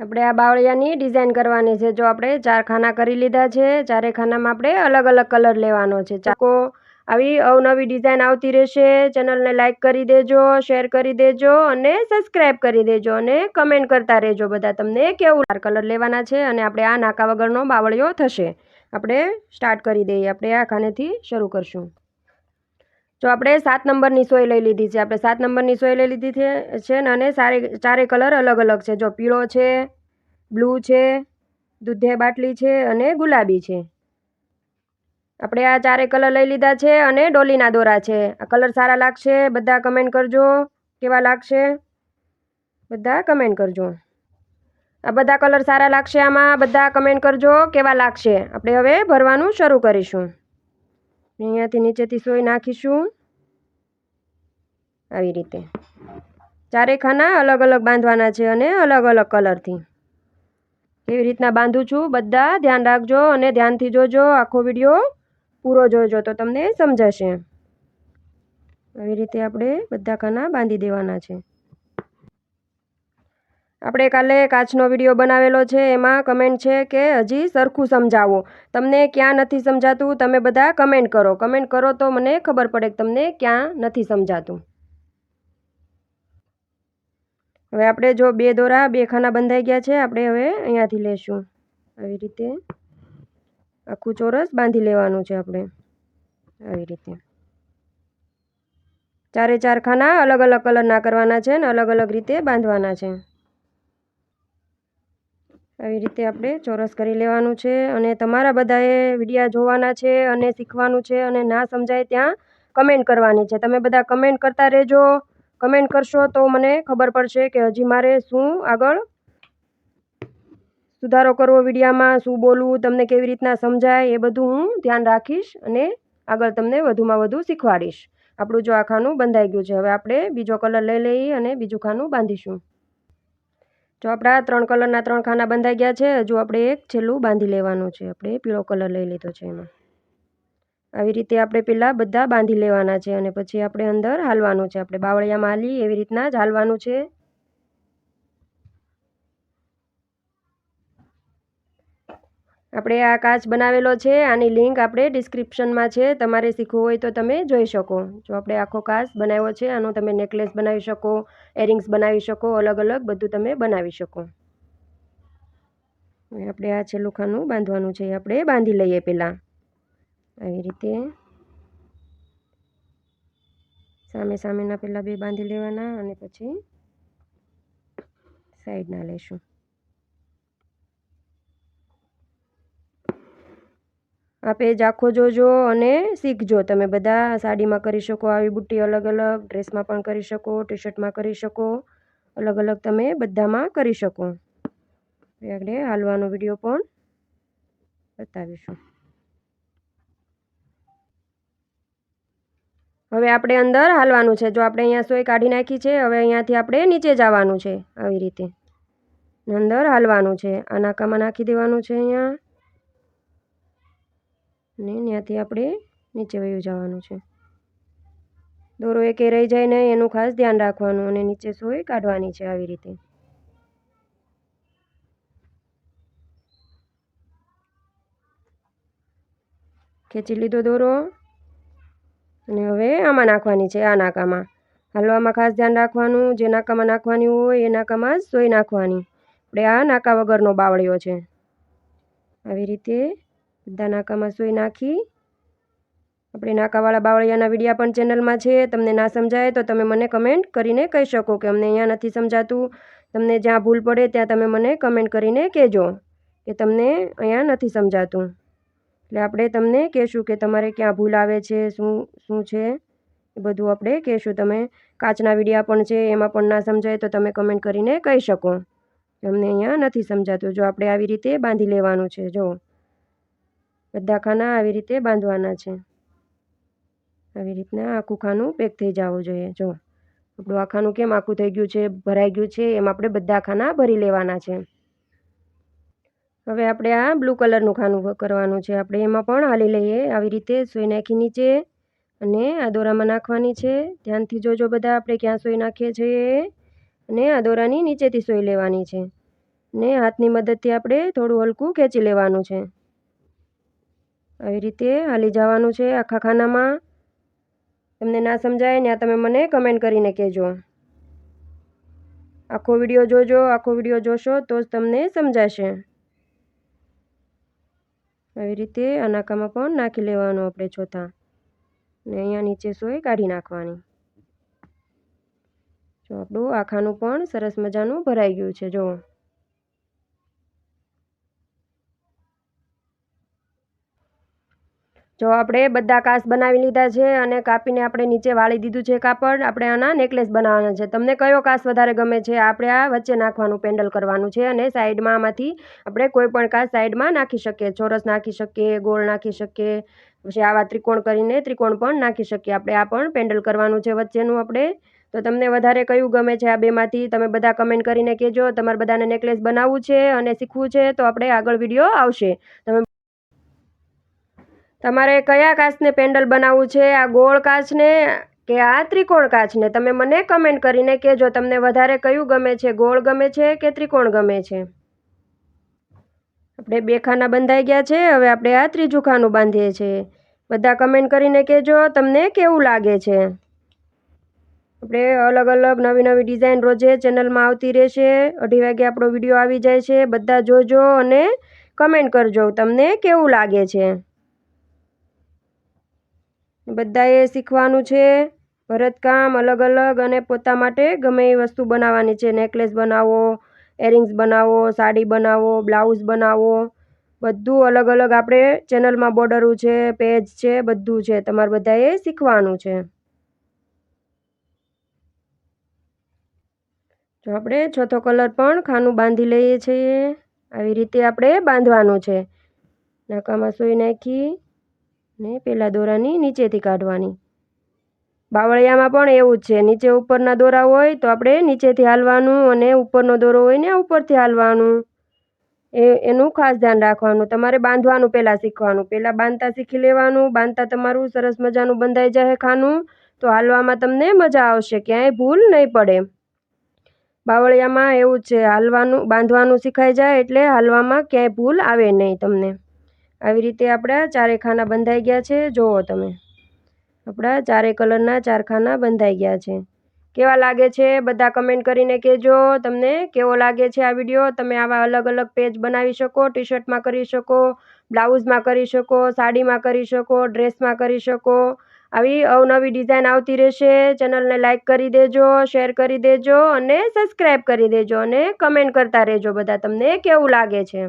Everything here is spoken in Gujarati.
આપણે આ બાવળિયાની ડિઝાઇન કરવાની છે. જો આપણે ચાર ખાના કરી લીધા છે, ચારે ખાનામાં આપણે અલગ અલગ કલર લેવાનો છે. ચાકો આવી અવનવી ડિઝાઇન આવતી રહેશે. ચેનલને લાઇક કરી દેજો શેર કરી દેજો અને સબસ્ક્રાઈબ કરી દેજો અને કમેન્ટ કરતા રહેજો બધા. તમને કેવું ચાર કલર લેવાના છે અને આપણે આ નાકા વગરનો બાવળિયો થશે. આપણે સ્ટાર્ટ કરી દઈએ. આપણે આ ખાનેથી શરૂ કરશું. જો આપણે સાત નંબરની સોય લઈ લીધી છે, આપણે સાત નંબરની સોય લઈ લીધી છે ને? અને સારે, ચારે કલર અલગ અલગ છે. જો પીળો છે, બ્લુ છે, દૂધે બાટલી છે અને ગુલાબી છે. આપણે આ ચારે કલર લઈ લીધા છે અને ડોલીના દોરા છે. આ કલર સારા લાગશે? બધા કમેન્ટ કરજો. કેવા લાગશે? બધા કમેન્ટ કરજો. આ બધા કલર સારા લાગશે આમાં? બધા કમેન્ટ કરજો. કેવા લાગશે? આપણે હવે ભરવાનું શરૂ કરીશું. અહીંયાથી નીચેથી સોય નાખીશું. આવી રીતે. ચારે ખાના અલગ અલગ બાંધવાના છે અને અલગ અલગ કલરથી. એવી રીતના બાંધું છું. બધા ધ્યાન રાખજો અને ધ્યાનથી જોજો. આખો વીડિયો પૂરો જોજો તો તમને સમજાશે. આવી રીતે આપણે બધા ખાના બાંધી દેવાના છે. આપણે કાલે કાચનો વીડિયો બનાવેલો છે, એમાં કમેન્ટ છે કે હજી સરખું સમજાવો. તમને ક્યાં નથી સમજાતું, તમે બધા કમેન્ટ કરો. કમેન્ટ કરો તો મને ખબર પડે કે તમને ક્યાં નથી સમજાતું. હવે આપણે જો બે દોરા, બે ખાના બંધાઈ ગયા છે, આપણે હવે અહીંયાથી લેશું. આવી રીતે આખું ચોરસ બાંધી લેવાનું છે આપણે. આવી રીતે. ચારે ચાર ખાના અલગ અલગ કલરના કરવાના છે ને અલગ અલગ રીતે બાંધવાના છે. આવી રીતે આપણે ચોરસ કરી લેવાનું છે અને તમારા બધાએ વિડીયા જોવાના છે અને શીખવાનું છે અને ના સમજાય ત્યાં કમેન્ટ કરવાની છે. તમે બધા કમેન્ટ કરતા રહેજો. કમેન્ટ કરશો તો મને ખબર પડશે કે હજી મારે શું આગળ સુધારો કરવો વિડીયામાં, શું બોલવું, તમને કેવી રીતના સમજાય એ બધું હું ધ્યાન રાખીશ અને આગળ તમને વધુમાં વધુ શીખવાડીશ. આપણું જો આ ખાનું બંધાઈ ગયું છે. હવે આપણે બીજો કલર લઈ લઈએ અને બીજું ખાનું બાંધીશું. જો આપણા ત્રણ કલરના ત્રણ ખાના બંધાઈ ગયા છે હજુ આપણે એક છેલ્લું બાંધી લેવાનું છે આપણે પીળો કલર લઈ લીધો છે એમાં. આવી રીતે આપણે પહેલાં બધા બાંધી લેવાના છે અને પછી આપણે અંદર હાલવાનું છે આપણે બાવળિયામાં હાલી એવી રીતના જ હાલવાનું છે. આપણે આ કાચ બનાવેલો છે, આની લિંક આપણે ડિસ્ક્રિપ્શનમાં છે, તમારે શીખવું હોય તો તમે જોઈ શકો. જો આપણે આખો કાચ બનાવ્યો છે, આનો તમે નેકલેસ બનાવી શકો, એરિંગ્સ બનાવી શકો અલગ અલગ બધું તમે બનાવી શકો. આપણે આ છેલ્લું ખાનું બાંધવાનું છે, આપણે બાંધી લઈએ પહેલાં. આવી રીતે. સામે સામેના પહેલાં બે બાંધી લેવાના અને પછી સાઈડના લઈશું આ પેજ આખો જોજો અને શીખજો તમે બધા સાડીમાં કરી શકો, આવી બુટ્ટી અલગ અલગ, ડ્રેસમાં પણ કરી શકો ટી શર્ટમાં કરી શકો, અલગ અલગ તમે બધામાં કરી શકો. આપણે હાલવાનો વીડિયો પણ બતાવીશું. હવે આપણે અંદર હાલવાનું છે. જો આપણે અહીંયા સોય કાઢી નાખી છે, હવે અહીંયાથી આપણે નીચે જવાનું છે, આવી રીતે. અંદર હાલવાનું છે. આ નાકામાં નાખી દેવાનું છે અહીંયા. ને ત્યાંથી આપણે નીચે વયું જવાનું છે. દોરો એકે રહી જાય નહીં એનું ખાસ ધ્યાન રાખવાનું અને નીચે સોય કાઢવાની છે આવી રીતે. ખેંચી લીધો દોરો અને હવે આમાં નાખવાની છે આ નાકામાં. હલવામાં ખાસ ધ્યાન રાખવાનું, જે નાકામાં નાખવાની હોય એ નાકામાં સોય નાખવાની. આપણે આ નાકા વગરનો બાવળિયો છે. આવી રીતે બધા નાકામાં સોય નાખી. આપણે નાકાવાળા બાવળિયાના વિડીયા પણ ચેનલમાં છે. તમને ના સમજાય તો તમે મને કમેન્ટ કરીને કહી શકો કે અમને અહીંયા નથી સમજાતું. તમને જ્યાં ભૂલ પડે ત્યાં તમે મને કમેન્ટ કરીને કહેજો કે તમને અહીંયા નથી સમજાતું. એટલે આપણે તમને કહેશું કે તમારે ક્યાં ભૂલ આવે છે, શું શું છે? એ બધું આપણે કહેશું. તમે કાચના વિડીયા પણ છે, એમાં પણ ના સમજાય તો તમે કમેન્ટ કરીને કહી શકો અમને અહીંયા નથી સમજાતું. જો આપણે આવી રીતે બાંધી લેવાનું છે, જો. બધા ખાના આવી રીતે બાંધવાના છે. આવી રીતના આખું ખાનું પેક થઈ જવું જોઈએ. જો, આપણું આ ખાનું કેમ આખું થઈ ગયું છે, ભરાઈ ગયું છે, એમ આપણે બધા ખાના ભરી લેવાના છે. હવે આપણે આ બ્લુ કલરનું ખાનું કરવાનું છે. આપણે એમાં પણ હાલી લઈએ. આવી રીતે સોય નાખી નીચે અને આ દોરામાં નાખવાની છે. ધ્યાનથી જોજો બધા આપણે ક્યાં સોય નાખીએ છીએ. અને આ દોરાની નીચેથી સોય લેવાની છે. ને હાથની મદદથી આપણે થોડું હલકું ખેંચી લેવાનું છે. આવી રીતે હાલી જવાનું છે આખા ખાનામાં. તમને ના સમજાય ત્યાં તમે મને કમેન્ટ કરીને કહેજો. આખો વીડિયો જોજો, આખો વીડિયો જોશો તો જ તમને સમજાશે. આવી રીતે આ નાકામાં પણ નાખી લેવાનું આપણે ચોથા ને અહીંયા નીચે સોય કાઢી નાખવાની. જો આપણું આખાનું પણ સરસ મજાનું ભરાઈ ગયું છે જુઓ જો આપણે બધા કાસ બનાવી લીધા છે અને કાપીને આપણે નીચે વાળી દીધું છે કાપડ, આપણે આના નેકલેસ બનાવવાના છે. તમને કયો કાસ વધારે ગમે છે? આપણે આ વચ્ચે નાખવાનું, પેન્ડલ કરવાનું છે અને સાઈડમાં આમાંથી આપણે કોઈ પણ કાચ સાઈડમાં નાખી શકીએ. ચોરસ નાખી શકીએ, ગોળ નાખી શકીએ, પછી આવા ત્રિકોણ કરીને ત્રિકોણ પણ નાખી શકીએ. આપણે આ પણ પેન્ડલ કરવાનું છે વચ્ચેનું આપણે. તો તમને વધારે કયું ગમે છે આ બેમાંથી? તમે બધા કમેન્ટ કરીને કહેજો. તમારે બધાને નેકલેસ બનાવવું છે અને શીખવું છે તો આપણે આગળ વીડિયો આવશે. તમે તમારે કયા કાચને પેન્ડલ બનાવવું છે? આ ગોળ કાચને કે આ ત્રિકોણ કાચને? તમે મને કમેન્ટ કરીને કહેજો, તમને વધારે કયું ગમે છે? ગોળ ગમે છે કે ત્રિકોણ ગમે છે? આપણે બે ખાના બંધાઈ ગયા છે, હવે આપણે આ ત્રીજું ખાનું બાંધીએ છીએ બધા કમેન્ટ કરીને કહેજો, તમને કેવું લાગે છે? આપણે અલગ અલગ નવી નવી ડિઝાઇન રોજે ચેનલમાં આવતી રહેશે. અઢી વાગે આપણો વીડિયો આવી જાય છે. બધા જોજો અને કમેન્ટ કરજો, તમને કેવું લાગે છે? બધાએ શીખવાનું છે. ભરતકામ અલગ અલગ અને પોતા માટે ગમે એ વસ્તુ બનાવવાની છે. નેકલેસ બનાવો એરિંગ્સ બનાવો, સાડી બનાવો, બ્લાઉઝ બનાવો. બધું અલગ અલગ આપણે ચેનલમાં બોર્ડરું છે પેજ છે, બધું છે. તમારે બધાએ શીખવાનું છે. જો આપણે ચોથો કલર પણ ખાનું બાંધી લઈએ છીએ. આવી રીતે આપણે બાંધવાનું છે. નાકામાં સુઈ નાખી. ને પેલા દોરાની નીચેથી કાઢવાની. બાવળિયામાં પણ એવું જ છે. નીચે ઉપરના દોરા હોય તો આપણે નીચેથી હાલવાનું અને ઉપરનો દોરો હોય ને ઉપરથી હાલવાનું. એ, એનું ખાસ ધ્યાન રાખવાનું. તમારે બાંધવાનું પહેલાં શીખવાનું. પહેલાં બાંધતા શીખી લેવાનું. બાંધતા તમારું સરસ મજાનું બંધાઈ જાય ખાનું. તો હાલવામાં તમને મજા આવશે. ક્યાંય ભૂલ નહીં પડે. બાવળિયામાં એવું છે. હાલવાનું, બાંધવાનું શીખાઈ જાય એટલે હાલવામાં ક્યાંય ભૂલ આવે નહીં તમને. આવી રીતે આપણા ચારે ખાના બંધાઈ ગયા છે. જુઓ તમે. આપણા ચારે કલરના ચાર ખાના બંધાઈ ગયા છે. કેવા લાગે છે? બધા કમેન્ટ કરીને કહેજો. તમને કેવો લાગે છે આ વીડિયો તમે આવા અલગ અલગ પેજ બનાવી શકો ટી શર્ટમાં કરી શકો બ્લાઉઝમાં કરી શકો સાડીમાં કરી શકો ડ્રેસમાં કરી શકો. આવી અવનવી ડિઝાઇન આવતી રહેશે. ચેનલને લાઇક કરી દેજો શેર કરી દેજો અને સબસ્ક્રાઈબ કરી દેજો અને કમેન્ટ કરતા રહેજો. બધા તમને કેવું લાગે છે?